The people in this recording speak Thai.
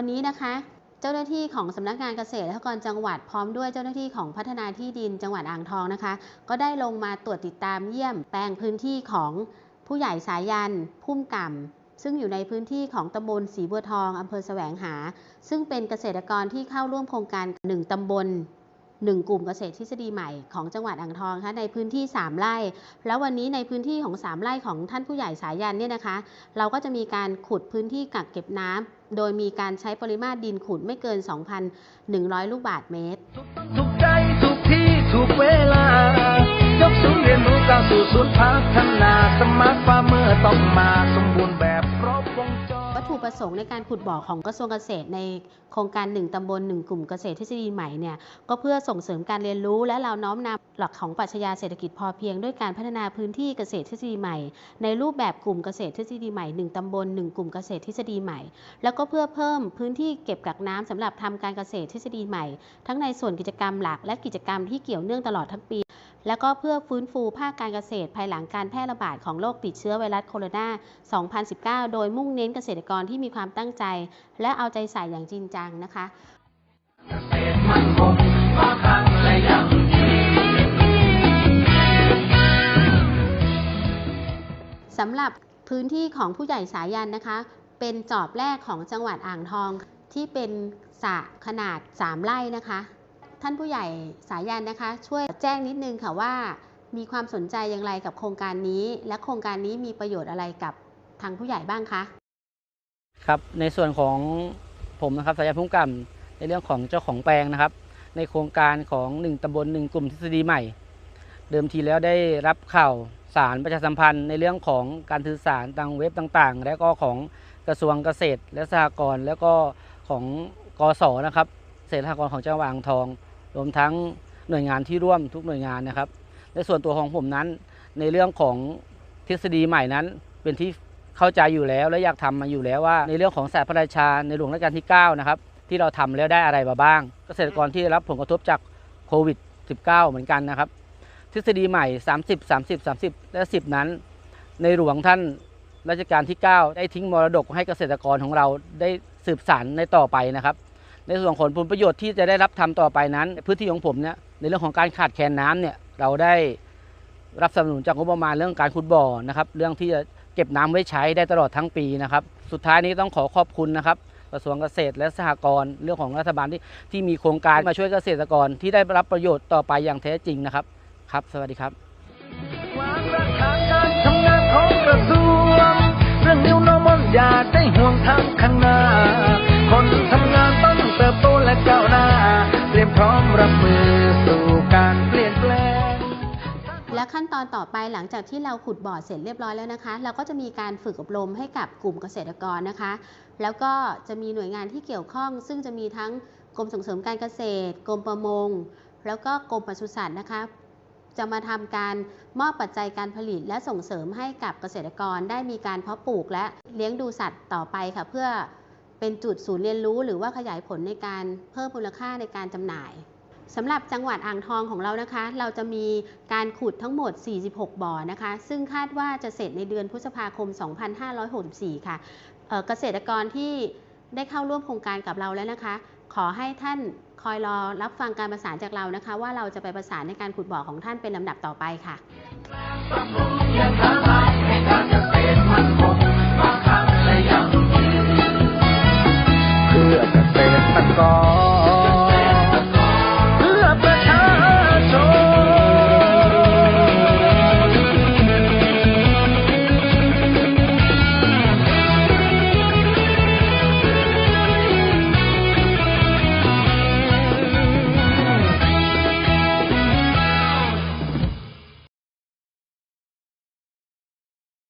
วันนี้นะคะ เจ้าหน้าที่ของสำนักงานเกษตรและสหกรณ์จังหวัดพร้อมด้วยเจ้าหน้าที่ของพัฒนาที่ดินจังหวัดอ่างทองนะคะ ก็ได้ลงมาตรวจติดตามเยี่ยมแปลงพื้นที่ของผู้ใหญ่สายัน พุ่มก่ำซึ่งอยู่ในพื้นที่ของตำบลศรีบัวทองอำเภอแสวงหา ซึ่งเป็นเกษตรกรที่เข้าร่วมโครงการ 1ตำบล1กลุ่มเกษตรทฤษฎีใหม่ของจังหวัดอ่างทองคะในพื้นที่ 3 ไร่ แล้ววันนี้ในพื้นที่ของ 3 ไร่ของท่านผู้ใหญ่สายันเนี่ยนะคะ เราก็จะมีการขุดพื้นที่กักเก็บน้ำ โดยมีการใช้ปริมาตรดินขุดไม่เกิน 2,100 ลูกบาทเมตรถูกใจถูกที่ถูกเวลา ยกสูงเรียนรู้ก้าวสู่ศูนย์พัฒนาสมาร์ทฟาร์เมอร์ต้องมาสมบูรณ์ ตประสงค์ในการขุดบ่อของกระทรวงเกษตรในโครงการ 1 ตำบล 1 กลุ่มเกษตรทฤษฎีใหม่เนี่ยก็เพื่อส่งเสริมการเรียนรู้และเราน้อมนำหลักของปรัชญาเศรษฐกิจพอเพียงด้วยการพัฒนาพื้นที่เกษตรทฤษฎีใหม่ ในรูปแบบกลุ่มเกษตรทฤษฎีใหม่ 1 ตำบล 1 กลุ่มเกษตรทฤษฎีใหม่ แล้วก็เพื่อเพิ่มพื้นที่เก็บกักน้ำสำหรับทำการเกษตรทฤษฎีใหม่ ทั้งในส่วนกิจกรรมหลักและกิจกรรมที่เกี่ยวเนื่องตลอดทั้งปี แล้วก็เพื่อฟื้นฟูภาคการเกษตรภายหลังการแพร่ระบาดของโรคติดเชื้อไวรัสโคโรนา 2019 โดยมุ่งเน้นเกษตรกรที่มีความตั้งใจ และเอาใจใส่อย่างจริงจังนะคะเกษตรมั่นคงมั่งคั่งและยั่งยืนสำหรับพื้นที่ของผู้ใหญ่สายันนะคะ เป็นจอบแรกของจังหวัดอ่างทองที่เป็นสระขนาด 3 ไร่นะคะ ท่านผู้ใหญ่สายันนะคะ ช่วยแจ้งนิดนึงค่ะว่า มีความสนใจอย่างไรกับโครงการนี้ และโครงการนี้มีประโยชน์อะไรกับทางผู้ใหญ่บ้างคะครับในส่วนของผมนะครับสายันพุ่งกำในเรื่องของเจ้าของแปลงนะครับ ในโครงการของ 1ตำบล1กลุ่มทฤษฎีใหม่ เดิมทีแล้วได้รับข่าวสารประชาสัมพันธ์ ในเรื่องของการสื่อสารทางเว็บต่างๆ และก็ของกระทรวงเกษตรและสหกรณ์แล้วก็ของกสนะครับเกษตรกรของจังหวัดอ่างทอง รวมทั้งหน่วยงานที่ร่วมทุกหน่วยงานนะครับ ในส่วนตัวของผมนั้น ในเรื่องของทฤษฎีใหม่นั้น เป็นที่เข้าใจอยู่แล้ว และอยากทำมาอยู่แล้วว่า ในเรื่องของศาสตร์พระราชาในหลวงรัชกาลที่9นะครับที่เราทำแล้วได้อะไรมาบ้าง เกษตรกรที่รับผลกระทบจากโควิด -19 เหมือนกันนะครับ ทฤษฎีใหม่ 30 30 30 และ 10 นั้น ในหลวงท่านรัชกาลที่ 9 ได้ทิ้งมรดกให้เกษตรกรของเราได้สืบสานในต่อไปนะครับ ในส่วนของผลประโยชน์ที่จะได้รับทำต่อไปนั้น พื้นที่ของผมเนี่ยในเรื่องของการขาดแคลนน้ำเนี่ยเราได้รับสนับสนุนจากงบประมาณเรื่องการขุดบ่อนะครับเรื่องที่จะเก็บน้ำไว้ใช้ได้ตลอดทั้งปีนะครับ สุดท้ายนี้ต้องขอขอบคุณนะครับกระทรวงเกษตรและสหกรณ์เรื่องของรัฐบาลที่ที่มีโครงการมาช่วยเกษตรกรที่ได้รับประโยชน์ต่อไปอย่างแท้จริงนะครับครับ สวัสดีครับวางรากฐานการทำงานของกระทรวงเรื่องนิวนอมอนอย่าได้ห่วงทางข้างหน้าคน ขั้นตอนต่อไปหลังจากที่เราขุดบ่อเสร็จเรียบร้อยแล้วนะคะ เราก็จะมีการฝึกอบรมให้กับกลุ่มเกษตรกรนะคะ แล้วก็จะมีหน่วยงานที่เกี่ยวข้อง ซึ่งจะมีทั้งกรมส่งเสริมการเกษตร กรมประมง แล้วก็กรมปศุสัตว์นะคะ จะมาทำการมอบปัจจัยการผลิต และส่งเสริมให้กับเกษตรกรได้มีการเพาะปลูกและเลี้ยงดูสัตว์ต่อไปค่ะ เพื่อเป็นจุดศูนย์เรียนรู้ หรือว่าขยายผลในการเพิ่มมูลค่าในการจำหน่าย สำหรับจังหวัดอ่างทองของเรานะคะ เราจะมีการขุดทั้งหมด 46 บ่อนะคะ ซึ่งคาดว่าจะเสร็จในเดือนพฤษภาคม 2564 ค่ะเกษตรกรที่ได้เข้าร่วมโครงการกับเราแล้วนะคะ ขอให้ท่านคอยรอรับฟังการประสานจากเรานะคะ ว่าเราจะไปประสานในการขุดบ่อของท่านเป็นลำดับต่อไปค่ะ